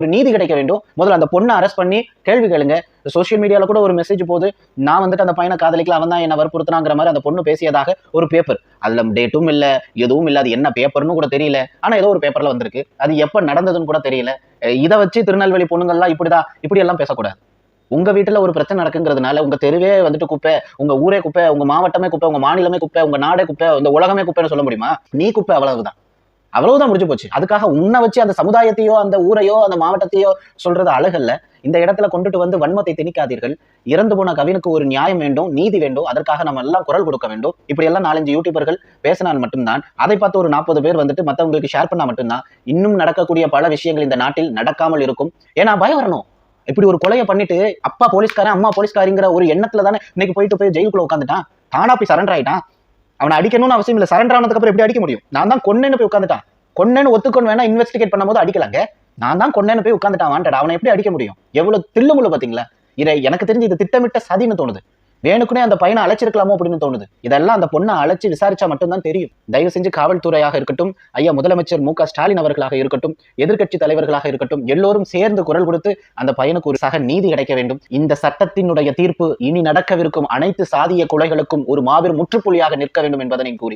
ஒரு நீதி கிடைக்க வேண்டும். முதல்ல அந்த பொண்ணை அரெஸ்ட் பண்ணி கேள்வி கேளுங்க. சோஷியல் மீடியாவில் கூட ஒரு மெசேஜ் போகுது. நான் வந்துட்டு அந்த பையனை காதலிக்கல அவன் தான் என்ன வற்புறுத்தினாங்கிற மாதிரி அந்த பொண்ணு பேசியதாக ஒரு பேப்பர் அதில் டேட்டும் இல்லை எதுவும் இல்லை அது என்ன பேப்பர்னு கூட தெரியல. ஆனால் ஏதோ ஒரு பேப்பரில் வந்திருக்கு. அது எப்போ நடந்ததுன்னு கூட தெரியல. இதை வச்சு திருநெல்வேலி பொண்ணுங்கள்லாம் இப்படிதான் இப்படி எல்லாம் பேசக்கூடாது. உங்க வீட்டுல ஒரு பிரச்சனை நடக்குங்கிறதுனால உங்க தெருவே வந்துட்டு குப்பை உங்க ஊரே குப்பை உங்க மாவட்டமே குப்பை உங்க மாநிலமே குப்பை உங்க நாடே குப்பை இந்த உலகமே குப்பைன்னு சொல்ல முடியுமா? நீ குப்பை அவ்வளவுதான். அவ்வளவுதான் முடிஞ்சு போச்சு. அதுக்காக உன்னை வச்சு அந்த சமுதாயத்தையோ அந்த ஊரையோ அந்த மாவட்டத்தையோ சொல்றது அழகல்ல. இந்த இடத்துல கொண்டுட்டு வந்து வன்மத்தை திணிக்காதீர்கள். இறந்து போன கவினுக்கு ஒரு நியாயம் வேண்டும் நீதி வேண்டும் அதற்காக நம்ம எல்லாம் குரல் கொடுக்க வேண்டும். இப்படி எல்லாம் நாலஞ்சு யூடியூபர்கள் பேசினால் மட்டும்தான் அதை பார்த்து ஒரு நாற்பது பேர் வந்துட்டு மத்தவங்களுக்கு ஷேர் பண்ணா மட்டும்தான் இன்னும் நடக்கக்கூடிய பல விஷயங்கள் இந்த நாட்டில் நடக்காமல் இருக்கும். ஏன்னா பயம் வரணும். இப்படி ஒரு கொலையை பண்ணிட்டு அப்பா போலீஸ்காரன் அம்மா போலீஸ்காரிங்கிற ஒரு எண்ணத்துல தானே இன்னைக்கு போயிட்டு போய் ஜெயிலுக்குள்ள உட்காந்துட்டான் தானா போய் சரண்டர் ஆயிட்டான்? அவனை அடிக்கணும்னு அவசியம் இல்லை. சரண்டர் ஆனதுக்கப்புறம் எப்படி அடிக்க முடியும்? நான் தான் கொன்னேன்னு போய் உட்காந்துட்டான் கொன்னேன்னு ஒத்துக்கொண்டு வேணா இன்வெஸ்டிகேட் பண்ணும்போது அடிக்கலாங்க. நான் தான் கொன்னேன்னு போய் உட்காந்துட்டான் வாண்டட் அவனை எப்படி அடிக்க முடியும்? எவ்வளவு தில்லுமுள்ள பார்த்தீங்களா? இதை எனக்கு தெரிஞ்சு இது திட்டமிட்ட சதின்னு தோணுது. வேணுக்குனே அந்த பையனை அழைச்சிருக்கலாமோ அப்படின்னு தோணுது. இதெல்லாம் அந்த பொண்ணை அழைச்சு விசாரிச்சா மட்டும்தான் தெரியும். தயவு செஞ்சு காவல்துறையாக இருக்கட்டும் ஐயா முதலமைச்சர் மு ஸ்டாலின் அவர்களாக இருக்கட்டும் எதிர்க்கட்சி தலைவர்களாக இருக்கட்டும் எல்லோரும் சேர்ந்து குரல் கொடுத்து அந்த பையனுக்கு ஒரு சக நீதி கிடைக்க வேண்டும். இந்த சட்டத்தினுடைய தீர்ப்பு இனி நடக்கவிருக்கும் அனைத்து சாதிய கொலைகளுக்கும் ஒரு மாபெரும் முற்றுப்புள்ளியாக நிற்க வேண்டும் என்பதனை கூறி